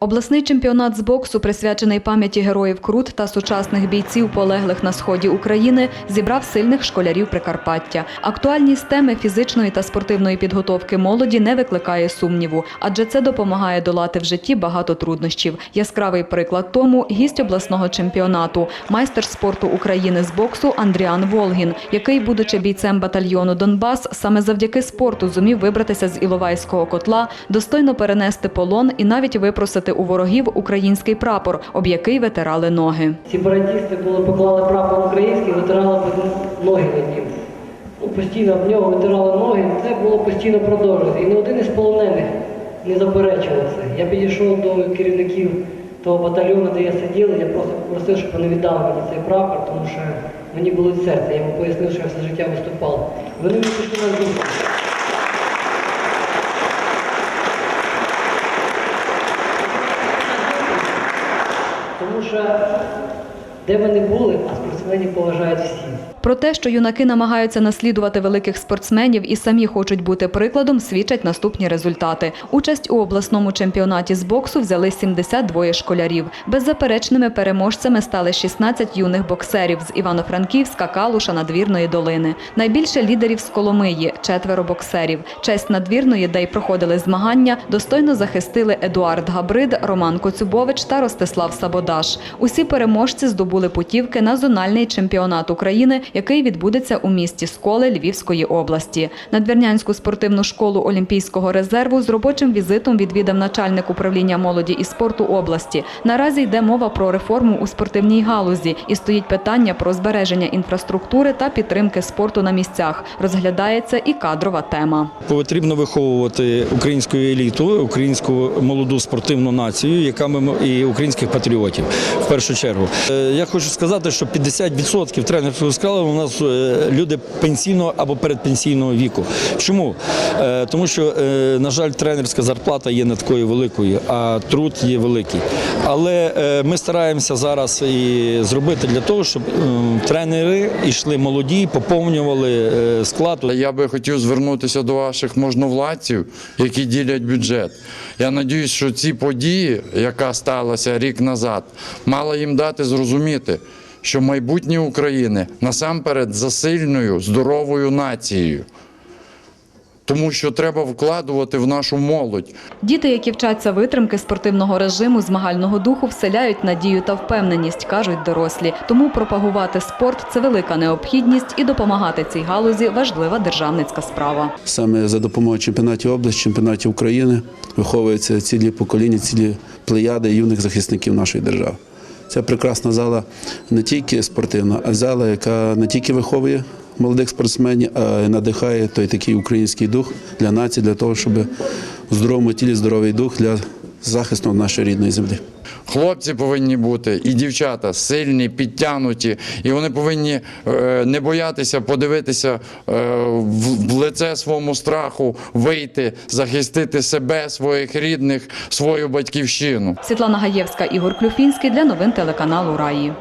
Обласний чемпіонат з боксу, присвячений пам'яті героїв Крут та сучасних бійців, полеглих на сході України, зібрав сильних школярів Прикарпаття. Актуальність теми фізичної та спортивної підготовки молоді не викликає сумніву, адже це допомагає долати в житті багато труднощів. Яскравий приклад тому гість обласного чемпіонату, майстер спорту України з боксу Андріан Волгін, який, будучи бійцем батальйону Донбас, саме завдяки спорту зумів вибратися з Іловайського котла, достойно перенести полон і навіть випросити у ворогів український прапор, об який витирали ноги. Сепаратісти були поклали прапор український, витирали ноги над ним. Ну, постійно об нього витирали ноги, це було постійно продовжувати. І не один із полонених не заперечував це. Я підійшов до керівників того батальйону, де я сидів, я просто попросив, щоб вони віддали мені цей прапор, тому що мені болить серце. Я йому пояснив, що я все життя виступав. Вони мені пішли на думку. Тому що де ми не були, а спортсменів поважають всі. Про те, що юнаки намагаються наслідувати великих спортсменів і самі хочуть бути прикладом, свідчать наступні результати. Участь у обласному чемпіонаті з боксу взяли 72 школярів. Беззаперечними переможцями стали 16 юних боксерів з Івано-Франківська, Калуша, Надвірної долини. Найбільше лідерів з Коломиї – четверо боксерів. Честь Надвірної, де й проходили змагання, достойно захистили Едуард Габрид, Роман Коцюбович та Ростислав Сабодаш. Усі переможці здобули путівки на зональний чемпіонат України, який відбудеться у місті Сколи Львівської області. Надвірнянську спортивну школу Олімпійського резерву з робочим візитом відвідав начальник управління молоді і спорту області. Наразі йде мова про реформу у спортивній галузі і стоїть питання про збереження інфраструктури та підтримки спорту на місцях. Розглядається і кадрова тема. Потрібно виховувати українську еліту, українську молоду спортивну націю, яка ми і українських патріотів в першу чергу. Е, Я хочу сказати, що 50% тренерського складу у нас е, люди пенсійного або передпенсійного віку. Чому? Е, Тому що, е, на жаль, тренерська зарплата є не такою великою, а труд є великий. Але ми стараємося зараз і зробити для того, щоб ем, тренери йшли молоді, поповнювали склад. Я би хотів звернутися до ваших можновладців, які ділять бюджет. Я сподіваюся, що ці події, яка сталася рік назад, мала їм дати зрозуміти, що майбутнє України насамперед за сильною, здоровою нацією. Тому що треба вкладувати в нашу молодь. Діти, які вчаться витримки спортивного режиму, змагального духу, вселяють надію та впевненість, кажуть дорослі. Тому пропагувати спорт це велика необхідність і допомагати цій галузі важлива державницька справа. Саме за допомогою чемпіонатів області, чемпіонатів України виховуються цілі покоління, цілі плеяди юних захисників нашої держави. Це прекрасна зала не тільки спортивна, а зала, яка не тільки виховує молодих спортсменів, а й надихає той такий український дух для нації, для того, щоб у здоровому тілі здоровий дух для захисту нашої рідної землі. Хлопці повинні бути і дівчата сильні, підтягнуті, і вони повинні е, не боятися подивитися е, в, в лице своєму страху, вийти, захистити себе, своїх рідних, свою батьківщину. Світлана Гаєвська, Ігор Клюфінський для новин телеканалу Раї.